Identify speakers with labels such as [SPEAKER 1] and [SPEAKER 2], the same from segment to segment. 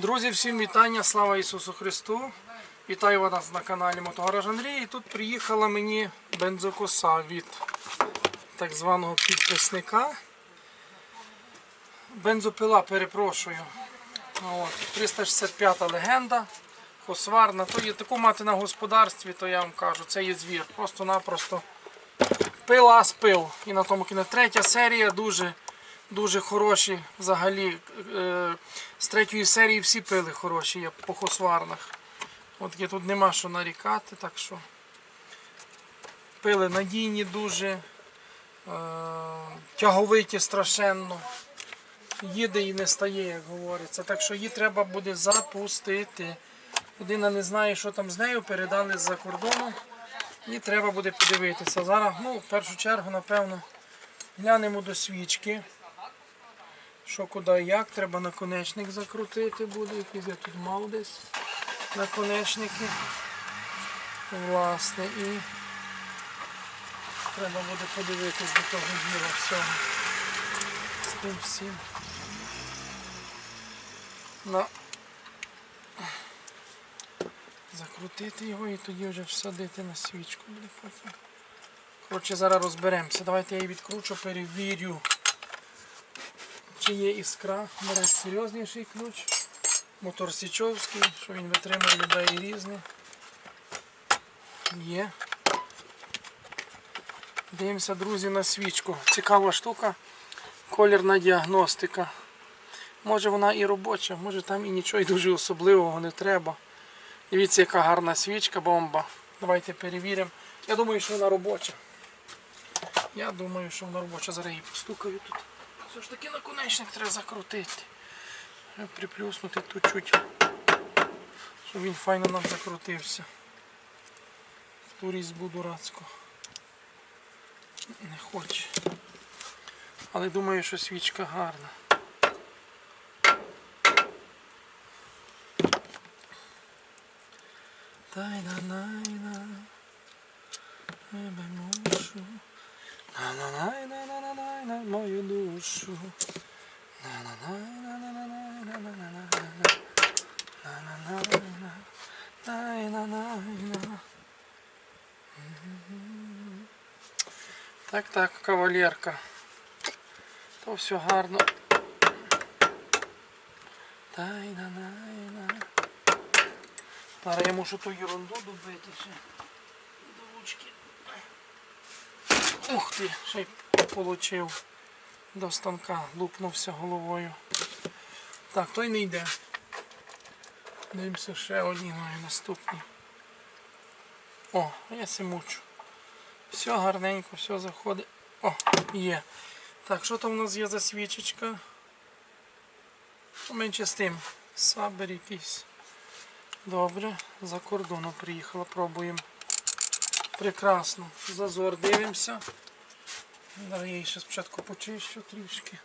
[SPEAKER 1] Друзі, всім вітання, слава Ісусу Христу. Вітаю вас на каналі Мотогараж Андрій. І тут приїхала мені бензокоса від так званого підписника. Бензопила, перепрошую. От, 365 легенда, косварна. То є таку мати на господарстві, то я вам кажу, це є звір. Просто-напросто пила з пил. І на тому кінець. Третя серія дуже дуже хороші взагалі. Е, з третьої серії всі пили хороші є по хосварнах. От є тут нема що нарікати, так що пили надійні дуже, е, тяговиті страшенно. Їде і не стає, як говориться. Так що її треба буде запустити. Людина не знає, що там з нею, передали з-за кордону. І треба буде подивитися. Зараз, ну, в першу чергу, напевно, глянемо до свічки. Що куди як, треба наконечник закрутити буде, якийсь я тут мав десь наконечники. Власне, і треба буде подивитись до того діла всього. З тим всім. На... Закрутити його і тоді вже всадити на свічку буде потім. Коротше, зараз розберемося. Давайте я її відкручу, перевірю чи є іскра, бере серйозніший ключ, мотор Січовський, що він витримує людей різне. Є. Дивимося, друзі, на свічку. Цікава штука. Колірна діагностика. Може вона і робоча, може там і нічого і дуже особливого не треба. Дивіться, яка гарна свічка, бомба. Давайте перевіримо. Я думаю, що вона робоча. Я думаю, що вона робоча. Зараз її постукаю тут. Все ж таки наконечник треба закрутити. Приплюснути тут чуть, щоб він файно нам закрутився. Ту різьбу дурацьку. Не хоче. Але думаю, що свічка гарна. Тай-на-най-на, тебе мушу. На-на-най-на-на-най-на мою душу. Так, так, кавалерка. То все гарно. Тай-на-най-на. Зараз я мушу ту ерунду добити ще. Ух ти, ще й получив до станка, лупнувся головою. Так, той не йде. Дивимося ще одні маю наступні. О, я се мучу. Все гарненько, все заходить. О, є. Так, що там у нас є за свічечка? Ну, Менше з тим. Сабер якийсь. Добре, за кордону приїхала, пробуємо. Прекрасно. Зазор дивимося. Я її ще спочатку почищу трішки.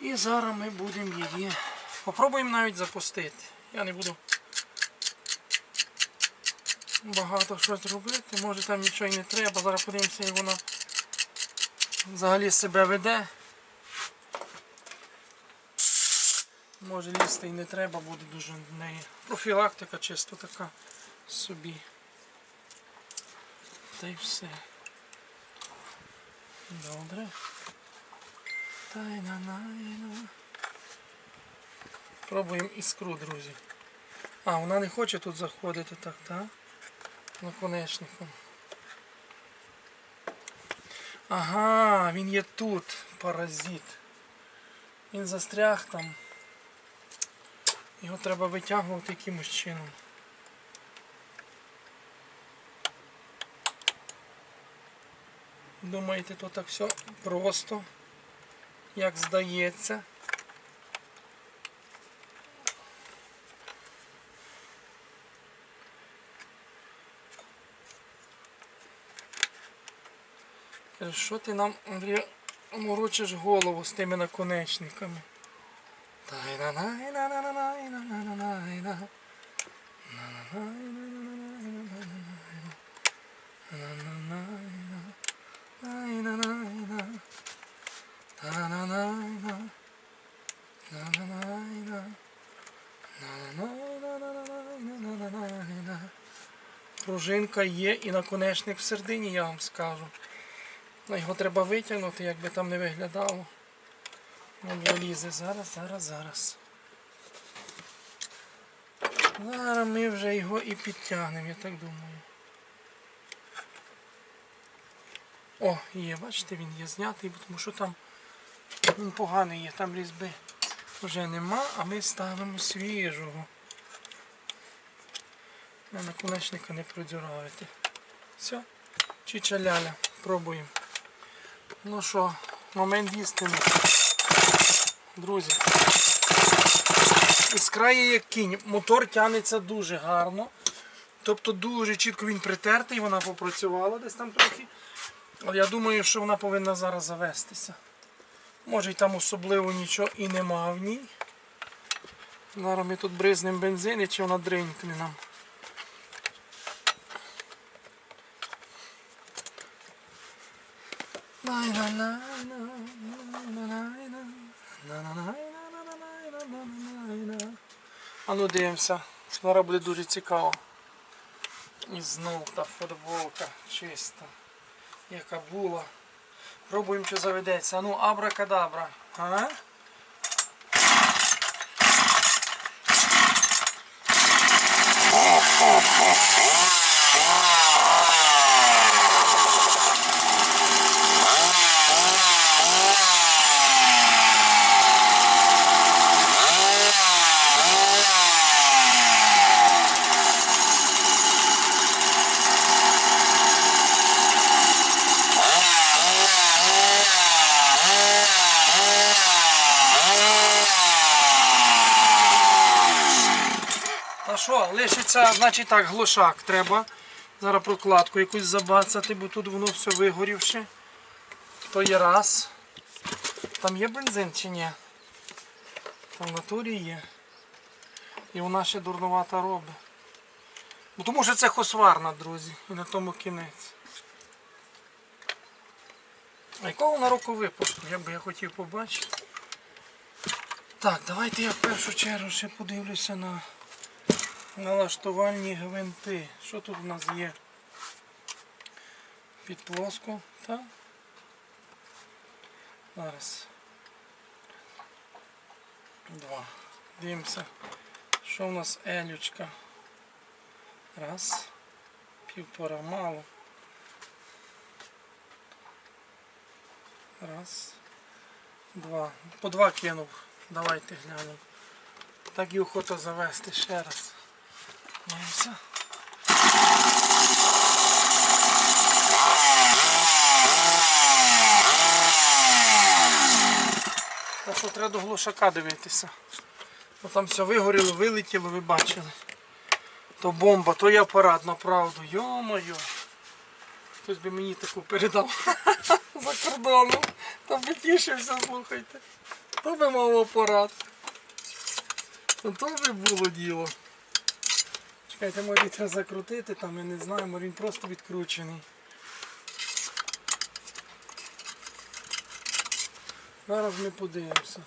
[SPEAKER 1] І зараз ми будемо її. Попробуємо навіть запустити. Я не буду багато щось робити. Може там нічого і не треба. Зараз подивимося, як вона взагалі себе веде. Може лізти і не треба, буде дуже в неї. Профілактика чисто така собі. Та й все. Добре. Та й на на на. Пробуємо іскру, друзі. А, вона не хоче тут заходити так, так? Наконечником. Ага, він є тут, паразит. Він застряг там. Його треба витягувати якимось чином. Думаєте, то так все просто, як здається. Що ти нам, морочиш голову з тими наконечниками? Тай-на-най-на-на-на-най-на-на-на-най-на. Пружинка є і наконечник всередині, я вам скажу. Ну, Його треба витягнути, як би там не виглядало. Він залізе. Зараз, зараз, зараз. Зараз ми вже його і підтягнемо, я так думаю. О, є, бачите, він є знятий, тому що там він поганий є, там різьби вже нема, а ми ставимо свіжого. На наконечника не продюравити. Все, чича-ляля, пробуємо. Ну що, момент істини. Друзі. Іскра є як кінь. Мотор тягнеться дуже гарно. Тобто дуже чітко він притертий, вона попрацювала десь там трохи. Але я думаю, що вона повинна зараз завестися. Може й там особливо нічого і нема в ній. Зараз ми тут бризнемо бензин і чи вона дринькне нам. А ну дивимося. Зараз буде дуже цікаво. І знов та футболка чиста. Яка була. Пробуємо, що заведеться. Ну, абракадабра. А? А що, лишиться, значить так, глушак треба. Зараз прокладку якусь забацати, бо тут воно все вигорівше. То є раз. Там є бензин чи ні? Там в натурі є. І вона ще дурнувата робить. Бо тому що це хосварна, друзі. І на тому кінець. А якого вона року випуску? Я би я хотів побачити. Так, давайте я в першу чергу ще подивлюся на налаштувальні гвинти. Що тут у нас є? Під плоску, так? Зараз. Два. Дивимося, що у нас елючка. Раз. Півтора мало. Раз. Два. По два кинув. Давайте глянемо. Так і охота завести ще раз. Дивимося. Так що треба до глушака дивитися. Бо там все вигоріло, вилетіло, ви бачили. То бомба, то є апарат, направду. Йо-моє. Хтось би мені таку передав за кордоном. Там би тішився, слухайте. То би мав апарат. То би було діло. Чекайте, може треба закрутити, там я не знаю, може він просто відкручений. Зараз ми подивимося.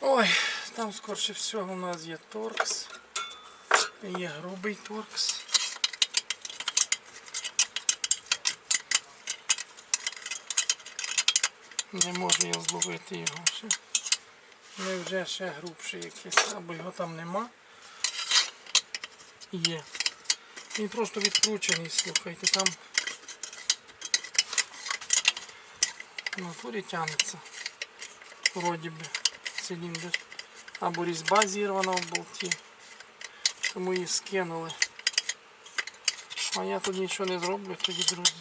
[SPEAKER 1] Ой, там скорше всього у нас є торкс. Є грубий торкс. Не можу я зловити його ще. Невже ще грубший якийсь, або його там нема. Є. Він просто відкручений, слухайте, там в натурі тягнеться. Вроді би циліндр. Або різьба зірвана в болті. Тому її скинули. А я тут нічого не зроблю тоді, друзі.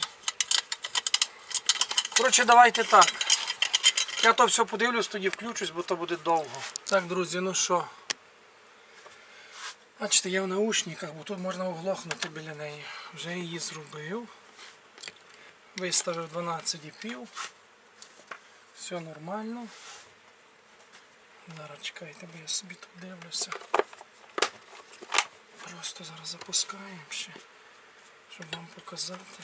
[SPEAKER 1] Коротше, давайте так. Я то все подивлюсь, тоді включусь, бо то буде довго. Так, друзі, ну що. Бачите, я в наушниках, бо тут можна оглохнути біля неї. Вже її зробив. Виставив 12,5. Все нормально. Зараз чекайте, бо я собі тут дивлюся. Просто зараз запускаємо ще, щоб вам показати.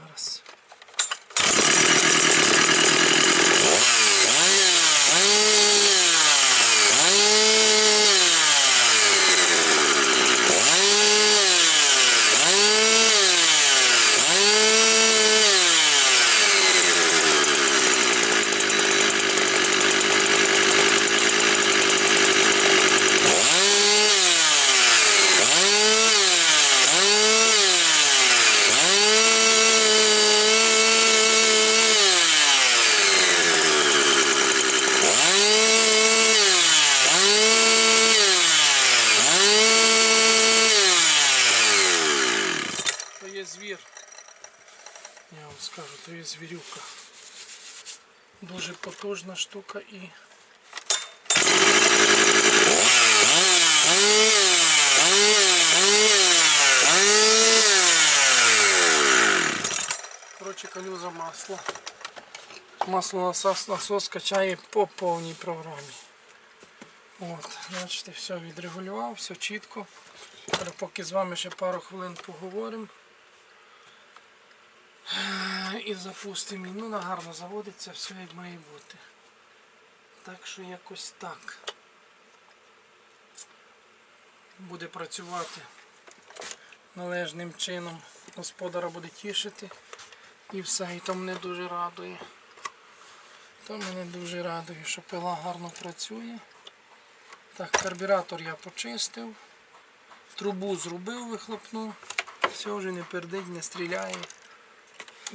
[SPEAKER 1] Зараз. Дуже потужна штука і Коротше, калюза масла. Масло насос, насос качає по повній програмі. От, бачите, все відрегулював, все чітко. Зараз поки з вами ще пару хвилин поговоримо. І запустимо. Ну, вона гарно заводиться, все як має бути. Так що якось так. Буде працювати належним чином. Господара буде тішити. І все, і то мене дуже радує. То мене дуже радує, що пила гарно працює. Так, карбюратор я почистив. Трубу зробив, вихлопну. Все вже не пердить, не стріляє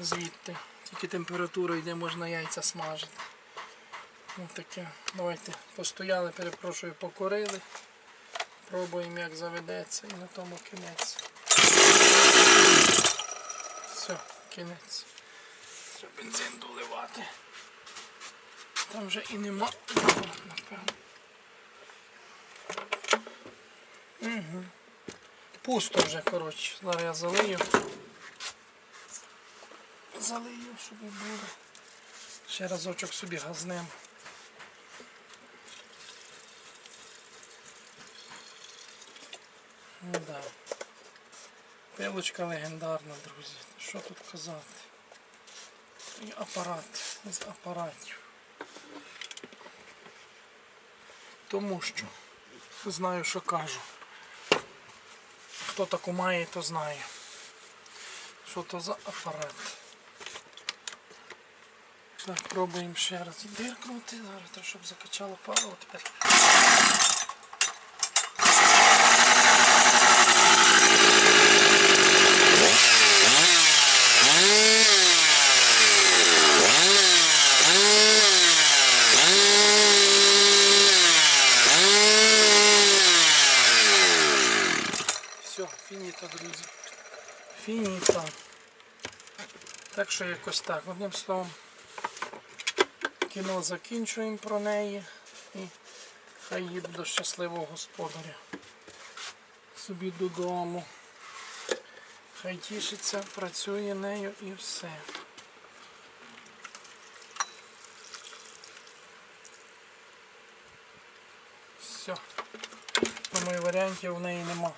[SPEAKER 1] звідти. Тільки температура йде, можна яйця смажити. Ось таке. Давайте постояли, перепрошую, покорили. Пробуємо як заведеться і на тому кінець. Все, кінець. Треба бензин доливати. Там вже і нема. Пусто вже, коротше. Зараз я залию. Залию, щоб було. Ще разочок собі газнем. Ну да. Пилочка легендарна, друзі. Що тут казати? І апарат з апаратів. Тому що знаю, що кажу. Хто таку має, то знає. Що то за апарат. Так, пробуємо ще раз диркнути. Зараз треба, щоб закачало паливо тепер. Все, фініто, друзі. Фініто. Так що якось так. Одним словом, кіно закінчуємо про неї і хай їде до щасливого господаря. Собі додому. Хай тішиться, працює нею і все. Все. Думаю, варіантів в неї нема.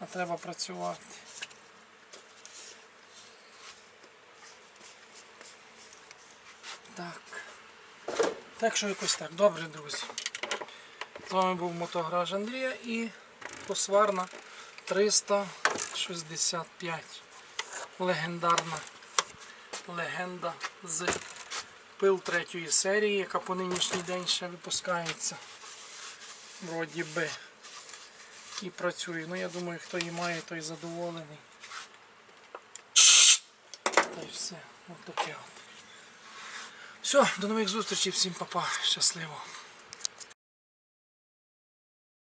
[SPEAKER 1] А треба працювати. Так. Так що якось так. Добре, друзі. З вами був Мотограж Андрія і посварна 365. Легендарна легенда з пил третьої серії, яка по нинішній день ще випускається. Вроді би. І працює. Ну я думаю, хто її має, той задоволений. Та й все. Ось таке от. Все, до нових зустрічей, всім папа. Щасливо.